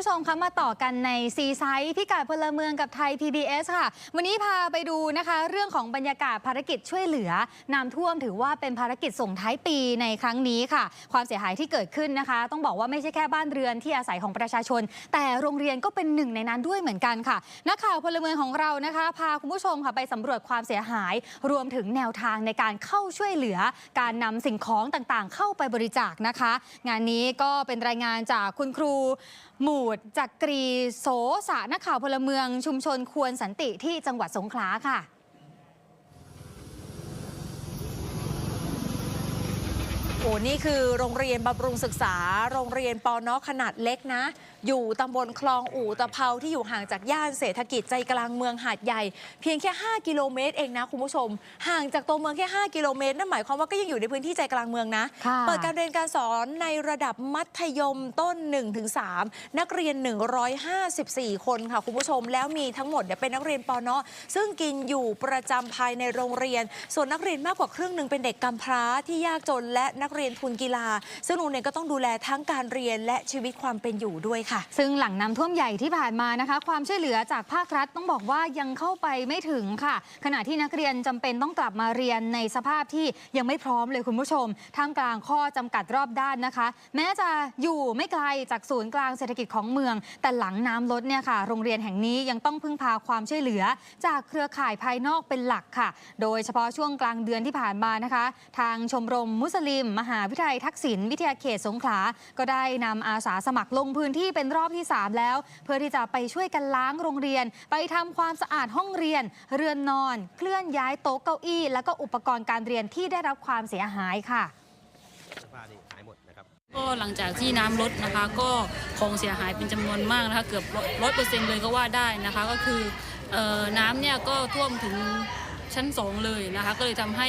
ผู้ชมคะมาต่อกันในซีไซส์พิกัดพลเมืองกับไทย PBS ค่ะ วันนี้พาไปดูนะคะ เรื่องของบรรยากาศภารกิจช่วยเหลือน้ำท่วมถือว่าเป็นภารกิจส่งท้ายปีในครั้งนี้ค่ะ ความเสียหายที่เกิดขึ้นนะคะ ต้องบอกว่าไม่ใช่แค่บ้านเรือนที่อาศัยของประชาชน แต่โรงเรียนก็เป็นหนึ่งในนั้นด้วยเหมือนกันค่ะนักข่าวพลเมืองของเรานะคะ พาคุณผู้ชมค่ะไปสำรวจความเสียหาย รวมถึงแนวทางในการเข้าช่วยเหลือ การนำสิ่งของต่างๆ เข้าไปบริจาคนะคะ งานนี้ก็เป็นรายงานจากคุณครู หมูดจักกรีโสสะนักข่าวพลเมืองชุมชนควรสันติที่จังหวัดสงขลาค่ะ โอ้นี่คือโรงเรียนบำรุงศึกษา โรงเรียนปอนอขนาดเล็กนะ อยู่ตำบลคลองอู่ตะเภาที่อยู่ห่างจากย่านเศรษฐกิจใจกลางเมืองหาดใหญ่ เพียงแค่ 5 กิโลเมตรเองนะคุณผู้ชม ห่างจากตัวเมืองแค่ 5 กิโลเมตรนั่นหมายความว่าก็ยังอยู่ในพื้นที่ใจกลางเมืองนะค่ะเปิดการเรียนการสอนในระดับมัธยมต้น 1-3 นักเรียน 154 คนค่ะคุณผู้ชม แล้วมีทั้งหมดเนี่ยเป็นนักเรียนปอนอซึ่งกินอยู่ประจำภายในโรงเรียน ส่วนนักเรียนมากกว่าครึ่งหนึ่งเป็นเด็กกำพร้าที่ยากจนและนักเรียนทุนกีฬา ซึ่งโรงเรียนก็ต้องดูแลทั้งการเรียนและชีวิตความเป็นอยู่ด้วยค่ะ ซึ่งหลังน้ำท่วมใหญ่ที่ผ่านมานะคะ ความช่วยเหลือจากภาครัฐต้องบอกว่ายังเข้าไปไม่ถึงค่ะ ขณะที่นักเรียนจำเป็นต้องกลับมาเรียนในสภาพที่ยังไม่พร้อมเลยคุณผู้ชม ท่ามกลางข้อจำกัดรอบด้านนะคะ แม้จะอยู่ไม่ไกลจากศูนย์กลางเศรษฐกิจของเมือง แต่หลังน้ำลดเนี่ยค่ะ โรงเรียนแห่งนี้ยังต้องพึ่งพาความช่วยเหลือ จากเครือข่ายภายนอกเป็นหลักค่ะ โดยเฉพาะช่วงกลางเดือนที่ผ่านมานะคะ ทางชมรมมุสลิมมหาวิทยาลัยทักษิณวิทยาเขตสงขลา ก็ได้นำอาสาสมัครลงพื้นที่เป็นรอบที่ 3 แล้ว เพื่อที่จะไปช่วยกันล้างโรงเรียน ไปทำความสะอาดห้องเรียน เรือนนอน เคลื่อนย้ายโต๊ะเก้าอี้ และก็อุปกรณ์การเรียนที่ได้รับความเสียหายค่ะก็หลังจากที่น้ำลดนะคะ ก็ของเสียหายเป็นจำนวนมากนะคะเกือบร้อยเปอร์เซ็นต์เลยก็ว่าได้นะคะ ก็คือออน้ำเนี่ยก็ท่วมถึงชั้นสองเลยนะคะ ก็เลยทำให้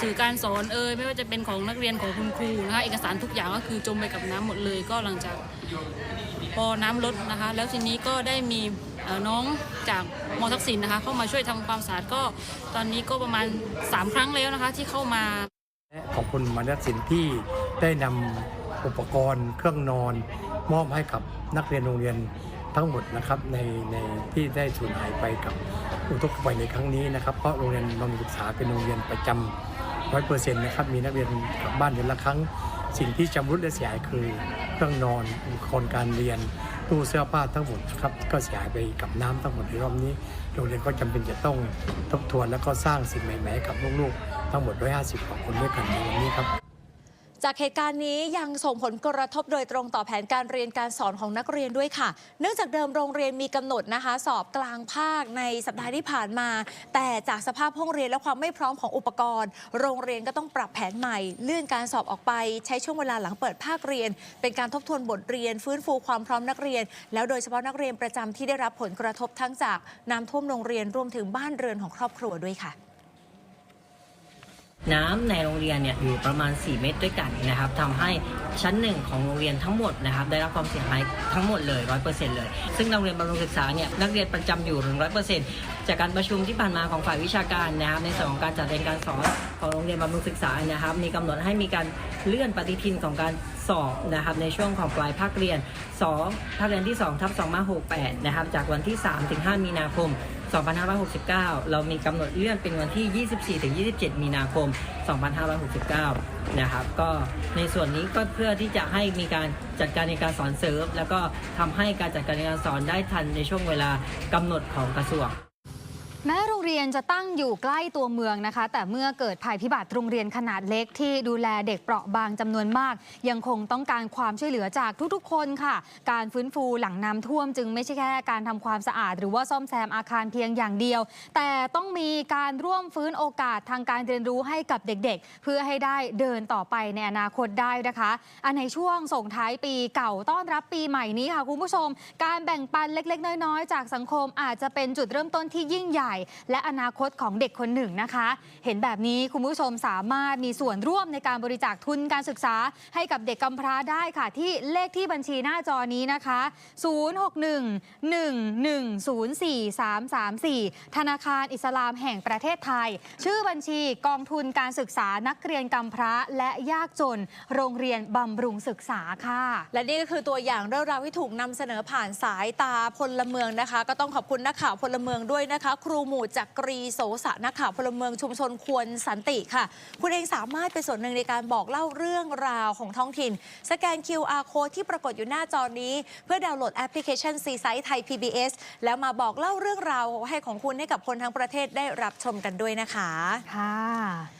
สื่อการสอนเอ่ยไม่ว่าจะเป็นของนักเรียนของคุณครูนะคะเอกสารทุกอย่างก็คือจมไปกับน้ำหมดเลย ก็หลังจากพอน้ำลดนะคะ แล้วทีนี้ก็ได้มีน้องจากมทักษิณนะคะ เข้ามาช่วยทำความสะอาดก็ตอนนี้ก็ประมาณ 3 ครั้งแล้วนะคะที่เข้ามาขอบคุณมานัสินที่ได้นำอุปกรณ์เครื่องนอน มอบให้กับนักเรียนโรงเรียนทั้งหมดนะครับในในที่ได้สูญหายไปกับอุทกภัยในครั้งนี้นะครับ เพราะโรงเรียนบำรุงศึกษาเป็นโรงเรียนประจำ ร้อยเปอร์เซ็นต์นะครับ มีนักเรียนกลับบ้านเดือนละครั้ง สิ่งที่ชำรุดและเสียหายคือเครื่องนอนอุปกรณ์การเรียนตู้เสื้อผ้าทั้งหมดครับก็เสียหายไปกับน้ำทั้งหมดในรอบนี้โรงเรียนก็จำเป็นจะต้องทบทวนแล้วก็สร้างสิ่งใหม่ๆกับลูกๆ ทั้งหมด 150กว่าคนด้วยกันในวันนี้ครับ จากเหตุการณ์นี้ยังส่งผลกระทบโดยตรงต่อแผนการเรียนการสอนของนักเรียนด้วยค่ะ เนื่องจากเดิมโรงเรียนมีกำหนดนะคะ สอบกลางภาคในสัปดาห์ที่ผ่านมา แต่จากสภาพห้องเรียนและความไม่พร้อมของอุปกรณ์ โรงเรียนก็ต้องปรับแผนใหม่ เลื่อนการสอบออกไป ใช้ช่วงเวลาหลังเปิดภาคเรียน เป็นการทบทวนบทเรียน ฟื้นฟูความพร้อมนักเรียน แล้วโดยเฉพาะนักเรียนประจำที่ได้รับผลกระทบทั้งจากน้ำท่วมโรงเรียนรวมถึงบ้านเรือนของครอบครัวด้วยค่ะ น้ำในโรงเรียนเนี่ยอยู่ประมาณ 4 เมตรด้วยกันนะครับทำให้ชั้นหนึ่งของโรงเรียนทั้งหมดนะครับได้รับความเสียหายทั้งหมดเลย 100%เลย ซึ่งโรงเรียนบำรุงศึกษาเนี่ยนักเรียนประจำอยู่100%จากการประชุมที่ผ่านมาของฝ่ายวิชาการนะครับในส่วนของการจัดเรียนการสอนของโรงเรียนบำรุงศึกษานะครับ มีกำหนดให้มีการเลื่อนปฏิทินของการสอบนะครับในช่วงของปลายภาคเรียน 2 ภาคเรียนที่2ทับ2568นะครับจากวันที่ 3 ถึง 5 มีนาคม 2569 เรามีกำหนดเลื่อนเป็นวันที่ 24-27 มีนาคม 2569 นะครับ ก็ในส่วนนี้ก็เพื่อที่จะให้มีการจัดการในการสอนเสริม แล้วก็ทำให้การจัดการในการสอนได้ทันในช่วงเวลากำหนดของกระทรวง แม้โรงเรียนจะตั้งอยู่ใกล้ตัวเมืองนะคะ แต่เมื่อเกิดภัยพิบัติโรงเรียนขนาดเล็กที่ดูแลเด็กเปราะบางจำนวนมาก ยังคงต้องการความช่วยเหลือจากทุกๆ คนค่ะ การฟื้นฟูหลังน้ำท่วมจึงไม่ใช่แค่การทำความสะอาด หรือว่าซ่อมแซมอาคารเพียงอย่างเดียว แต่ต้องมีการร่วมฟื้นโอกาสทางการเรียนรู้ให้กับเด็กๆ เพื่อให้ได้เดินต่อไปในอนาคตได้นะคะอันในช่วงส่งท้ายปีเก่าต้อนรับปีใหม่นี้ค่ะคุณผู้ชม การแบ่งปันเล็ก ๆ น้อยๆ จากสังคมอาจจะเป็นจุดเริ่มต้นที่ยิ่งใหญ่ญ่และอนาคตของเด็กคนหนึ่งนะคะ เห็นแบบนี้คุณผู้ชมสามารถมีส่วนร่วมในการบริจาคทุนการศึกษาให้กับเด็กกำพร้าได้ค่ะ ที่เลขที่บัญชีหน้าจอนี้นะคะ 061-1104334 ธนาคารอิสลามแห่งประเทศไทย ชื่อบัญชีกองทุนการศึกษานักเรียนกำพร้าและยากจน โรงเรียนบำรุงศึกษาค่ะ และนี่ก็คือตัวอย่างเรื่องราวที่ถูกนำเสนอผ่านสายตาพลเมืองนะคะ ก็ต้องขอบคุณนักข่าวพลเมืองด้วยนะคะ ครูหมู่จักรีโสสะนักข่าวพลเมืองชุมชนควรสันติค่ะ คุณเองสามารถเป็นส่วนหนึ่งในการบอกเล่าเรื่องราวของท้องถิ่น สแกน QR code ที่ปรากฏอยู่หน้าจอนี้ เพื่อดาวน์โหลดแอปพลิเคชันซีไซต์ไทย PBS แล้วมาบอกเล่าเรื่องราวให้ของคุณให้กับคนทั้งประเทศได้รับชมกันด้วยนะคะ ค่ะ